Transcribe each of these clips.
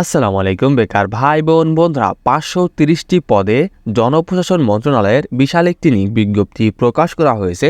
আসসালামু আলাইকুম, বেকার ভাই বোন বন্ধুরা। পাঁচশো তিরিশটি পদে জনপ্রশাসন মন্ত্রণালয়ের বিশাল একটি বিজ্ঞপ্তি প্রকাশ করা হয়েছে,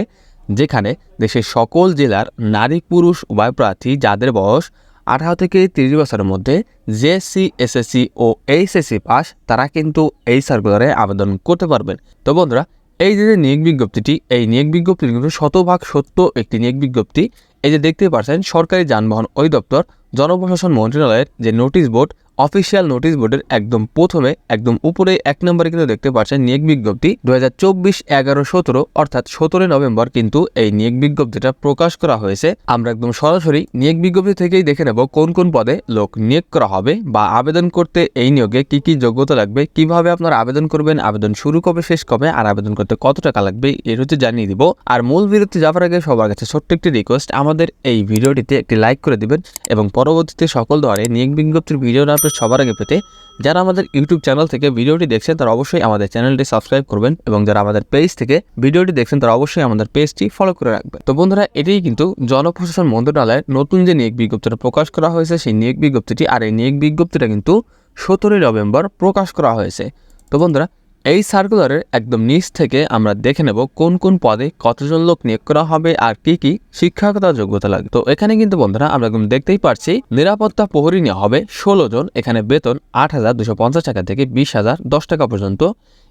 যেখানে দেশের সকল জেলার নারী, পুরুষ উভয় প্রার্থী যাদের বয়স আঠারো থেকে তিরিশ বছরের মধ্যে জেএসসি এসএসসি ও এইচএসসি পাস, তারা কিন্তু এই সার্কুলারে আবেদন করতে পারবেন। তো বন্ধুরা, এই যে নিয়োগ বিজ্ঞপ্তিটি, এই নিয়োগ বিজ্ঞপ্তিটি কিন্তু শতভাগ সত্য একটি নিয়োগ বিজ্ঞপ্তি। এই যে দেখতে পাচ্ছেন, সরকারি যানবাহন অধিদপ্তর জনপ্রশাসন মন্ত্রণালয়ের যে নোটিশ বোর্ড অফিসিয়াল নোটিশ বোর্ডের একদম প্রথমে, একদম উপরে এক নম্বরে কিন্তু দেখতে পাচ্ছেন নিয়োগ বিজ্ঞপ্তি দু হাজার চব্বিশ এগারো সতেরো, অর্থাৎ সতেরোই নভেম্বর কিন্তু এই নিয়োগ বিজ্ঞপ্তিটা প্রকাশ করা হয়েছে। আমরা একদম সরাসরি নিয়োগ বিজ্ঞপ্তি থেকেই দেখে নেব কোন কোন পদে লোক নিয়োগ করা হবে বা আবেদন করতে এই নিয়োগে কি কি যোগ্যতা লাগবে, কীভাবে আপনারা আবেদন করবেন, আবেদন শুরু কবে, শেষ কবে, আর আবেদন করতে কত টাকা লাগবে এর হচ্ছে জানিয়ে দিব। আর মূল ভিডিওতে যাওয়ার আগে সবার কাছে ছোট্ট একটি রিকোয়েস্ট আমাদের এই ভিডিওটিতে একটি লাইক করে দিবেন এবং পরবর্তীতে সকল ধরনের নিয়োগ বিজ্ঞপ্তির ভিডিও আপনি সবার আগে পেতে যারা আমাদের ইউটিউব চ্যানেল থেকে ভিডিওটি দেখছেন, তারা অবশ্যই আমাদের চ্যানেলটি সাবস্ক্রাইব করবেন এবং যারা আমাদের পেজ থেকে ভিডিওটি দেখছেন, তারা অবশ্যই আমাদের পেজটি ফলো করে রাখবেন। তো বন্ধুরা, এটাই কিন্তু জনপ্রশাসন মন্ত্রণালয়ের নতুন যে নিয়োগ বিজ্ঞপ্তিটা প্রকাশ করা হয়েছে, সেই নিয়োগ বিজ্ঞপ্তিটি, আর এই নিয়োগ বিজ্ঞপ্তিটা কিন্তু সতেরোই নভেম্বর প্রকাশ করা হয়েছে। তো বন্ধুরা এই সার্কুলারের একদম নিচ থেকে আমরা দেখে নেব কোন কোন পদে কতজন লোক নিয়োগ করা হবে আর কি কি শিক্ষাগত যোগ্যতা লাগবে। তো এখানে কিন্তু বন্ধুরা আমরা একদম দেখতেই পারছি, নিরাপত্তা প্রহরী নেওয়া হবে ষোলো জন, এখানে বেতন আট হাজার দুশো পঞ্চাশ টাকা থেকে বিশ হাজার দশ টাকা পর্যন্ত।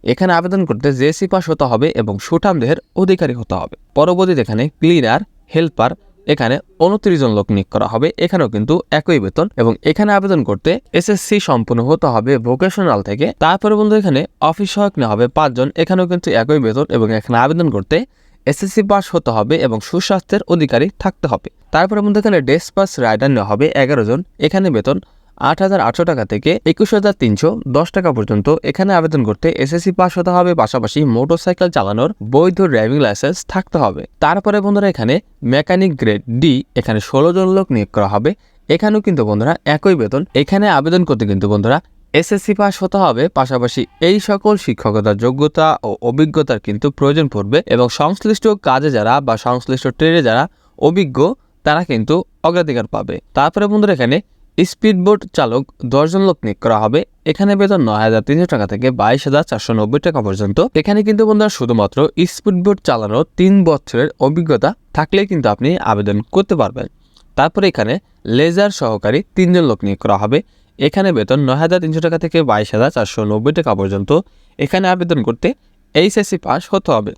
এখানে আবেদন করতে জেসি পাস হতে হবে এবং সুঠাম দেহের অধিকারী হতে হবে। পরবর্তীতে এখানে ক্লিনার হেল্পার এখানে উনত্রিশ জন লোক নিয়োগ করা হবে। এখানেও কিন্তু একই বেতন এবং এখানে আবেদন করতে এসএসসি সম্পূর্ণ হতে হবে ভোকেশনাল থেকে। তারপরে বন্ধু, এখানে অফিস সহায়ক নেওয়া হবে পাঁচজন এখানেও কিন্তু একই বেতন এবং এখানে আবেদন করতে এসএসসি পাস হতে হবে এবং সুস্বাস্থ্যের অধিকারী থাকতে হবে। তারপরে বন্ধু, এখানে ডেস্ক পাস রাইডার নেওয়া হবে এগারো জন। এখানে বেতন আট হাজার আটশো টাকা থেকে একুশ হাজার তিনশো দশ টাকা পর্যন্ত এখানে আবেদন করতে এসএসসি পাস হতে হবে। পাশাপাশি মোটরসাইকেল চালানোর বৈধ ড্রাইভিং লাইসেন্স থাকতে হবে। তারপরে বন্ধুরা এখানে মেকানিক গ্রেড ডি, এখানে ষোলো জন লোক নিয়োগ করা হবে। এখানেও কিন্তু বন্ধুরা একই বেতন। এখানে আবেদন করতে কিন্তু বন্ধুরা এসএসসি পাস হতে হবে। পাশাপাশি এই সকল শিক্ষকতার যোগ্যতা ও অভিজ্ঞতার কিন্তু প্রয়োজন পড়বে এবং সংশ্লিষ্ট কাজে যারা বা সংশ্লিষ্ট ট্রেডে যারা অভিজ্ঞ, তারা কিন্তু অগ্রাধিকার পাবে। তারপরে বন্ধুরা এখানে স্পিডবোট চালক দশজন লোক নিয়োগ করা হবে। এখানে বেতন নয় হাজার তিনশো টাকা থেকে বাইশ হাজার চারশো নব্বই টাকা পর্যন্ত। এখানে কিন্তু বন্ধুরা শুধুমাত্র স্পিডবোট চালানোর তিন বছরের অভিজ্ঞতা থাকলে কিন্তু আপনি আবেদন করতে পারবেন। তারপরে এখানে লেজার সহকারী তিনজন লোক নিয়োগ করা হবে। এখানে বেতন নয় হাজার তিনশো টাকা থেকে বাইশ হাজার চারশো নব্বই টাকা পর্যন্ত। এখানে আবেদন করতে এইচএসসি পাস হতে হবে।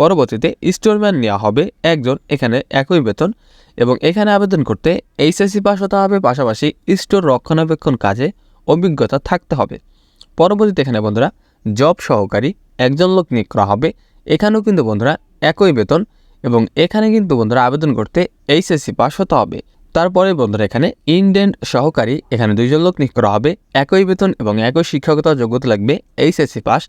পরবর্তীতে স্টোরম্যান নেওয়া হবে একজন এখানে একই বেতন এবং এখানে আবেদন করতে এইচএসসি পাস হতে হবে, পাশাপাশি স্টোর রক্ষণাবেক্ষণ কাজে অভিজ্ঞতা থাকতে হবে। পরবর্তীতে এখানে বন্ধুরা জব সহকারী একজন লোক নিয়োগ করা হবে। এখানেও কিন্তু বন্ধুরা একই বেতন এবং এখানে কিন্তু বন্ধুরা আবেদন করতে এইচএসসি পাস হতে হবে। তারপরে বন্ধুরা এখানে ইন্ডেন্ট সহকারী এখানে দুইজন লোক নিয়োগ করা হবে। একই বেতন এবং একই শিক্ষকতা যোগ্যতা লাগবে এইচএসসি পাস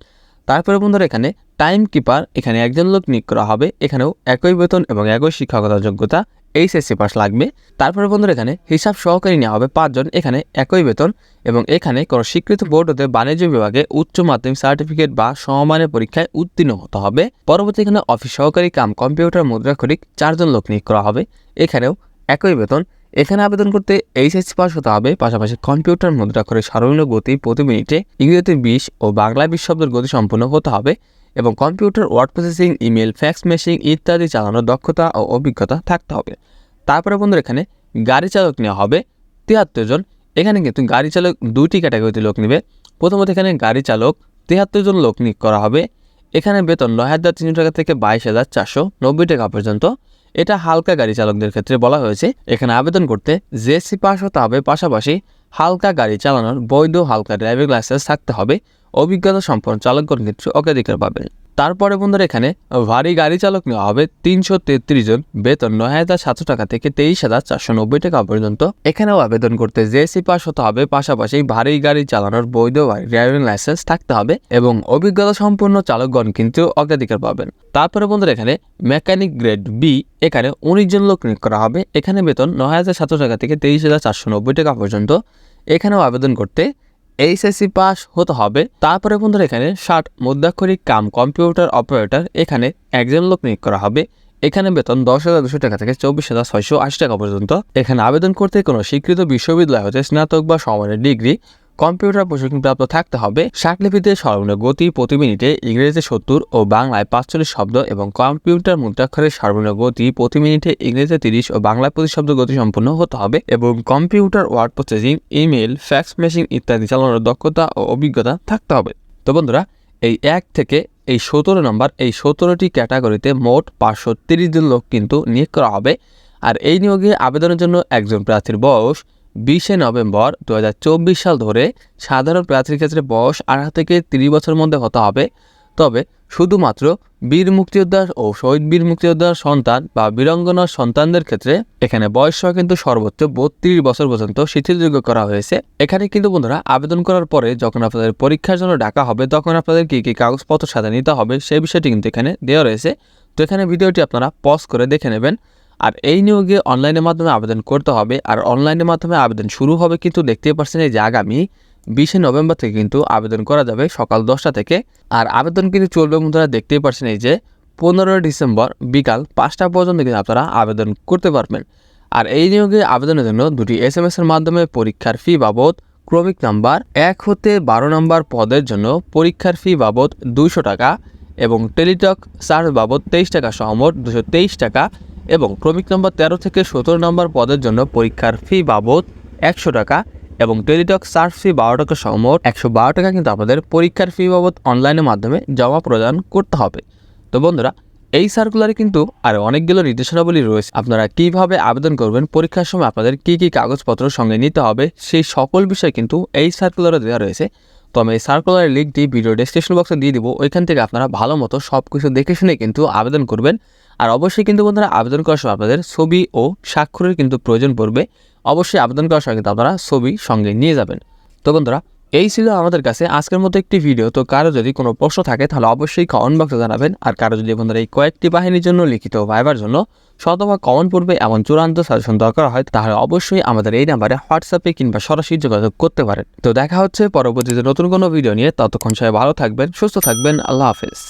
তারপরে বন্ধুরা এখানে টাইম কিপার এখানে একজন লোক নিয়োগ করা হবে। এখানেও একই বেতন এবং একই শিক্ষকতা যোগ্যতা এইচএসসি পাস লাগবে। তারপরে বন্ধুরা এখানে হিসাব সহকারী নেওয়া হবে পাঁচজন। এখানে একই বেতন এবং এখানে কোনো স্বীকৃত বোর্ড হতে বাণিজ্য বিভাগে উচ্চ মাধ্যমিক সার্টিফিকেট বা সমমানের পরীক্ষায় উত্তীর্ণ হতে হবে। পরবর্তী এখানে অফিস সহকারী কাম কম্পিউটার মুদ্রাক্ষরিক চারজন লোক নিয়োগ করা হবে। এখানেও একই বেতন এখানে আবেদন করতে এইচএসসি পাস হতে হবে। পাশাপাশি কম্পিউটার মুদ্রাক্ষরের সর্বনিম্ন গতি প্রতি মিনিটে ইংরেজিতে বিশ ও বাংলা বিশ শব্দের গতি সম্পন্ন হতে হবে এবং computer, word processing, email, fax machine ইত্যাদি চালানোর দক্ষতা ও অভিজ্ঞতা থাকতে হবে। তারপরে বন্ধুরা, এখানে গাড়ি চালক নেওয়া হবে। তিয়াত্তর জন, এখানে কিন্তু গাড়ি চালক দুটি ক্যাটাগরিতে লোক নেবে। প্রথমত এখানে গাড়ি চালক তিয়াত্তর জন লোক নিয়োগ করা হবে। এখানে বেতন নয় হাজার তিনশো টাকা থেকে বাইশ হাজার চারশো নব্বই টাকা পর্যন্ত। এটা হালকা গাড়ি চালকদের ক্ষেত্রে বলা হয়েছে, এখানে আবেদন করতে জেএসসি পাস হতে হবে, পাশাপাশি হালকা গাড়ি চালানোর বৈধ হালকা ড্রাইভিং লাইসেন্স থাকতে হবে। অভিজ্ঞতা সম্পন্ন চালকগণ ক্ষেত্রে অগ্রাধিকার পাবেন। তারপরে বন্ধুরা এখানে ভারী গাড়ি চালক নেওয়া হবে তিনশো তেত্রিশ জন। বেতন নয় হাজার সাতশো টাকা থেকে তেইশ হাজার চারশো নব্বই টাকা পর্যন্ত। এখানেও আবেদন করতে জেসি পাস হতে হবে, পাশাপাশি ভারী গাড়ি চালানোর বৈধ ড্রাইভিং লাইসেন্স থাকতে হবে এবং অভিজ্ঞতা সম্পন্ন চালকগণ কিন্তু অগ্রাধিকার পাবেন। তারপরে বন্ধুরা এখানে মেকানিক গ্রেড বি, এখানে উনিশ জন লোক নিয়োগ করা হবে। এখানে বেতন নয় হাজার সাতশো টাকা থেকে তেইশ হাজার চারশো নব্বই টাকা পর্যন্ত। এখানেও আবেদন করতে এইচএসসি পাস হতে হবে। তারপরে বন্ধুরা এখানে ষাট মধ্যাক্ষরিক কাম কম্পিউটার অপারেটর এখানে একজন লোক নিয়োগ করা হবে। এখানে বেতন দশ হাজার দুশো টাকা থেকে চব্বিশ হাজার ছয়শো আশি টাকা পর্যন্ত। এখানে আবেদন করতে কোনো স্বীকৃত বিশ্ববিদ্যালয় হতে স্নাতক বা সমানের ডিগ্রি কম্পিউটার প্রশিক্ষণপ্রাপ্ত থাকতে হবে। ষাটলিপিতে সর্বনিম্ন গতি প্রতি মিনিটে ইংরেজিতে সত্তর ও বাংলায় পাঁচচল্লিশ শব্দ এবং কম্পিউটার মুদ্রাক্ষরের সর্বনিম্ন গতি প্রতি মিনিটে ইংরেজিতে তিরিশ ও বাংলায় প্রতি শব্দ গতি সম্পন্ন হতে হবে এবং computer word processing email fax machine ইত্যাদি চালানোর দক্ষতা ও অভিজ্ঞতা থাকতে হবে। তো বন্ধুরা, এই এক থেকে এই সতেরো নম্বর, এই সতেরোটি ক্যাটাগরিতে মোট পাঁচশো তিরিশ জন লোক কিন্তু নিয়োগ করা হবে। আর এই নিয়োগে আবেদনের জন্য একজন প্রার্থীর বয়স বিশে নভেম্বর দু হাজার চব্বিশ সাল ধরে সাধারণ প্রার্থীর ক্ষেত্রে বয়স আঠারো থেকে তিরিশ বছরের মধ্যে হতে হবে। তবে শুধুমাত্র বীর মুক্তিযোদ্ধার ও শহীদ বীর মুক্তিযোদ্ধার সন্তান বা বীরঙ্গনার সন্তানদের ক্ষেত্রে এখানে বয়স কিন্তু সর্বোচ্চ বত্রিশ বছর পর্যন্ত শিথিলযোগ্য করা হয়েছে। এখানে কিন্তু বন্ধুরা আবেদন করার পরে যখন আপনাদের পরীক্ষার জন্য ডাকা হবে, তখন আপনাদের কী কী কাগজপত্র সাথে নিতে হবে সেই বিষয়টি কিন্তু এখানে দেওয়া রয়েছে। তো এখানে ভিডিওটি আপনারা পজ করে দেখে নেবেন। আর এই নিয়োগে অনলাইনের মাধ্যমে আবেদন করতে হবে। আর অনলাইনের মাধ্যমে আবেদন শুরু হবে কিন্তু দেখতে পাচ্ছেন এই যে আগামী বিশে নভেম্বর থেকে কিন্তু আবেদন করা যাবে সকাল দশটা থেকে। আর আবেদন কিন্তু চলবে বন্ধুরা, দেখতেই পাচ্ছেন এই যে পনেরোই ডিসেম্বর বিকাল পাঁচটা পর্যন্ত কিন্তু আপনারা আবেদন করতে পারবেন। আর এই নিয়োগে আবেদনের জন্য দুটি এস এম এর মাধ্যমে পরীক্ষার ফি বাবদ ক্রমিক নাম্বার এক হতে বারো নম্বর পদের জন্য পরীক্ষার ফি বাবদ দুইশো টাকা এবং টেলিটক চার্জ বাবদ তেইশ টাকা সহমত দুশো তেইশ টাকা এবং ক্রমিক নম্বর তেরো থেকে সতেরো নম্বর পদের জন্য পরীক্ষার ফি বাবদ একশো টাকা এবং টেলিটক সার্চ ফি বারো টাকা সমর একশো বারো টাকা কিন্তু আপনাদের পরীক্ষার ফি বাবদ অনলাইনের মাধ্যমে জমা প্রদান করতে হবে। তো বন্ধুরা, এই সার্কুলারে কিন্তু আর অনেকগুলো নির্দেশনাবলী রয়েছে। আপনারা কীভাবে আবেদন করবেন, পরীক্ষার সময় আপনাদের কি কি কাগজপত্র সঙ্গে নিতে হবে, সেই সকল বিষয় কিন্তু এই সার্কুলারে দেওয়া রয়েছে। তো আমি এই সার্কুলারের লিঙ্কটি ভিডিও ডেসক্রিপশন বক্সে দিয়ে দিব। ওইখান থেকে আপনারা ভালো মতো সব কিছু দেখে শুনে কিন্তু আবেদন করবেন। আর অবশ্যই কিন্তু বন্ধুরা আবেদন করার সময় আপনাদের ছবি ও স্বাক্ষরের কিন্তু প্রয়োজন পড়বে। অবশ্যই আবেদন করার সময় কিন্তু আপনারা ছবি সঙ্গে নিয়ে যাবেন। তো বন্ধুরা, এই ছিল আমাদের কাছে আজকের মতো একটি ভিডিও। তো কারও যদি কোনো প্রশ্ন থাকে তাহলে অবশ্যই কমেন্ট বক্সে জানাবেন। আর কারও যদি বন্ধুরা এই কয়েকটি বাহিনীর জন্য লিখিত ভাইবার জন্য শতভাগ কমেন্ট পূর্বে এমন চূড়ান্ত সাজেশন দরকার হয়, তাহলে অবশ্যই আমাদের এই নাম্বারে হোয়াটসঅ্যাপে কিংবা সরাসরি যোগাযোগ করতে পারেন। তো দেখা হচ্ছে পরবর্তীতে নতুন কোনো ভিডিও নিয়ে। ততক্ষণ সবাই ভালো থাকবেন, সুস্থ থাকবেন। আল্লাহ হাফেজ।